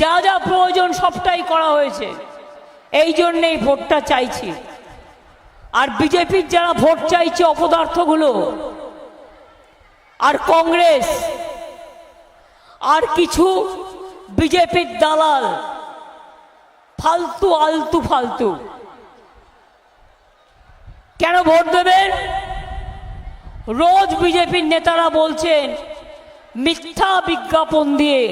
যা যা প্রয়োজন সবটাই করা হয়েছে। এই জন্যেই ভোটটা চাইছি। আর বিজেপির যারা ভোট চাইছে অপদার্থগুলো, আর কংগ্রেস, আর কিছু বিজেপির দালাল, ফালতু আলতু ফালতু। কেন ভোট দেবেন? রোজ বিজেপির নেতারা বলছেন, মিথ্যা বিজ্ঞাপন দিয়ে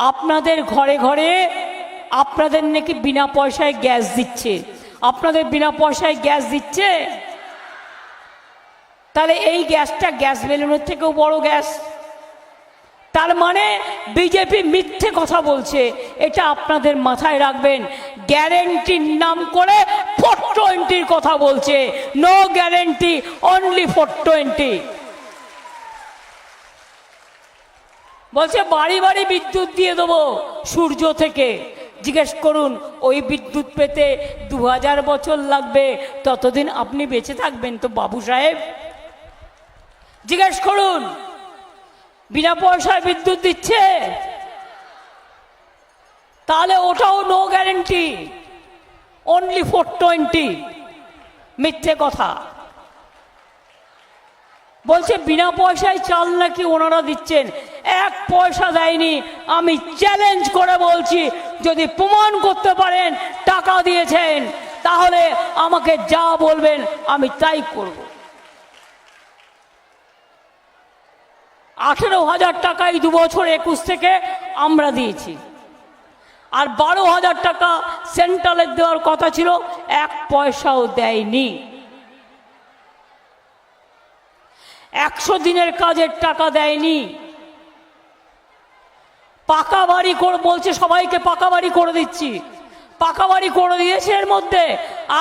আপনাদের ঘরে ঘরে আপনাদের নাকি বিনা পয়সায় গ্যাস দিচ্ছে। আপনাদের বিনা পয়সায় গ্যাস দিচ্ছে? তাহলে এই গ্যাসটা গ্যাস বেলুনের থেকেও বড় গ্যাস। তার মানে বিজেপি মিথ্যে কথা বলছে। এটা আপনাদের মাথায় রাখবেন। গ্যারেন্টির নাম করে ফোর টোয়েন্টির কথা বলছে। No guarantee, only four twenty. বলছে, বাড়ি বাড়ি বিদ্যুৎ দিয়ে দেবো সূর্য থেকে। জিজ্ঞেস করুন, ওই বিদ্যুৎ পেতে দু হাজার বছর লাগবে, ততদিন আপনি বেঁচে থাকবেন তো বাবু সাহেব? জিজ্ঞেস করুন, বিনা পয়সায় বিদ্যুৎ দিচ্ছে? তাহলে ওটাও no guarantee only four twenty মিথ্যে কথা। বলছে, বিনা পয়সায় চাল নাকি ওনারা দিচ্ছেন? এক পয়সা দেয়নি। আমি চ্যালেঞ্জ করে বলছি, যদি প্রমাণ করতে পারেন, টাকা দিয়েছেন, তাহলে আমাকে যা বলবেন, আমি তাই করব। আঠেরো হাজার টাকাই দু বছর একুশ থেকে আমরা দিয়েছি। আর বারো হাজার টাকা সেন্ট্রালের দেওয়ার কথা ছিল, এক পয়সাও দেয়নি। একশো দিনের কাজের টাকা দেয়নি। পাকা বাড়ি বলছে সবাইকে পাকা বাড়ি করে দিচ্ছি। পাকা বাড়ি করে দিয়েছে এর মধ্যে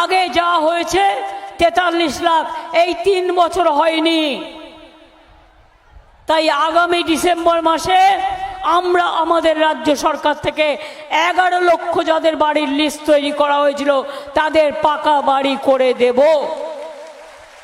আগে যা হয়েছে তেতাল্লিশ লাখ, এই তিন বছর হয়নি। তাই আগামী ডিসেম্বর মাসে আমরা আমাদের রাজ্য সরকার থেকে এগারো লক্ষ যাদের বাড়ির লিস্ট তৈরি করা হয়েছিল, তাদের পাকা বাড়ি করে দেব।